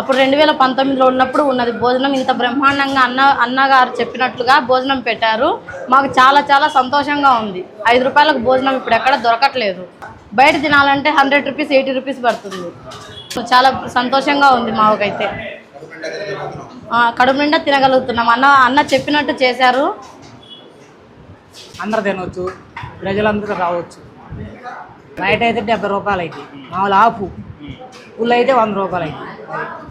అప్పుడు రెండు వేల పంతొమ్మిదిలో ఉన్నప్పుడు ఉన్నది భోజనం. ఇంత బ్రహ్మాండంగా అన్న అన్నగారు చెప్పినట్లుగా భోజనం పెట్టారు. మాకు చాలా చాలా సంతోషంగా ఉంది. ఐదు రూపాయలకు భోజనం ఇప్పుడు ఎక్కడ దొరకట్లేదు. బయట తినాలంటే హండ్రెడ్ రూపీస్ ఎయిటీ రూపీస్ పడుతుంది. చాలా సంతోషంగా ఉంది మాకైతే కడుపు నిండా తినగలుగుతున్నాం. అన్న అన్న చెప్పినట్టు చేశారు. అందరు తినవచ్చు ప్రజలందరూ రావచ్చు. బయట అయితే డెబ్బై రూపాయలు అయితే మామూలు ఆపు. పుల్ అయితే వంద రూపాయలు అయితే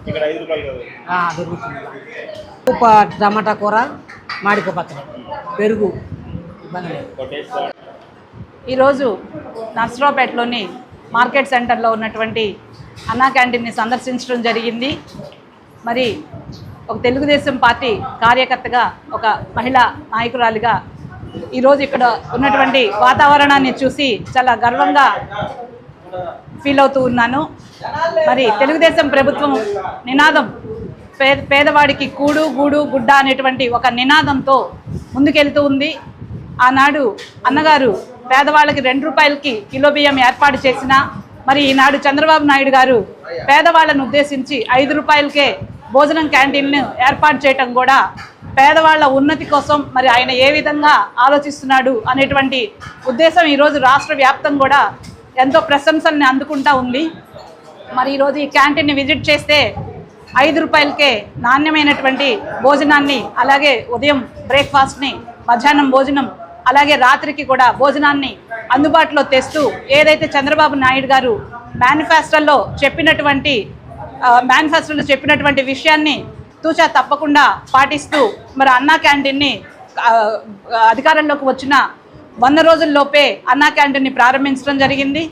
ఇక్కడ ఐదు రూపాయలు కాదు. ఆ, దొరుకుతుంది. ఉప్ప టమాటా కూర మాడిక పచ్చడి. పెరుగు. ఇబ్బంది లేదు. ఈరోజు నర్సరావుపేటలోని మార్కెట్ సెంటర్లో ఉన్నటువంటి అన్నా క్యాంటీన్ని సందర్శించడం జరిగింది. మరి ఒక తెలుగుదేశం పార్టీ కార్యకర్తగా ఒక మహిళా నాయకురాలిగా ఈరోజు ఇక్కడ ఉన్నటువంటి వాతావరణాన్ని చూసి చాలా గర్వంగా ఫీల్ అవుతూ ఉన్నాను. మరి తెలుగుదేశం ప్రభుత్వం నినాదం పేద పేదవాడికి కూడు గూడు గుడ్డ అనేటువంటి ఒక నినాదంతో ముందుకెళ్తూ ఉంది. ఆనాడు అన్నగారు పేదవాళ్ళకి రెండు రూపాయలకి కిలో బియ్యం ఏర్పాటు చేసిన మరి ఈనాడు చంద్రబాబు నాయుడు గారు పేదవాళ్ళను ఉద్దేశించి ఐదు రూపాయలకే భోజనం క్యాంటీన్ను ఏర్పాటు చేయటం కూడా పేదవాళ్ళ ఉన్నతి కోసం మరి ఆయన ఏ విధంగా ఆలోచిస్తున్నాడు అనేటువంటి ఉద్దేశం ఈరోజు రాష్ట్ర వ్యాప్తం కూడా ఎంతో ప్రశంసల్ని అందుకుంటా ఉంది. మరి ఈరోజు ఈ క్యాంటీన్ని విజిట్ చేస్తే ఐదు రూపాయలకే నాణ్యమైనటువంటి భోజనాన్ని అలాగే ఉదయం బ్రేక్ఫాస్ట్ని మధ్యాహ్నం భోజనం అలాగే రాత్రికి కూడా భోజనాన్ని అందుబాటులో తెస్తూ ఏదైతే చంద్రబాబు నాయుడు గారు మేనిఫెస్టోలో చెప్పినటువంటి మేనిఫెస్టోలో చెప్పినటువంటి విషయాన్ని తూచా తప్పకుండా పాటిస్తూ మరి అన్నా క్యాంటీన్ని అధికారంలోకి వచ్చిన వంద రోజుల్లోపే అన్నా క్యాంటీన్ని ప్రారంభించడం జరిగింది.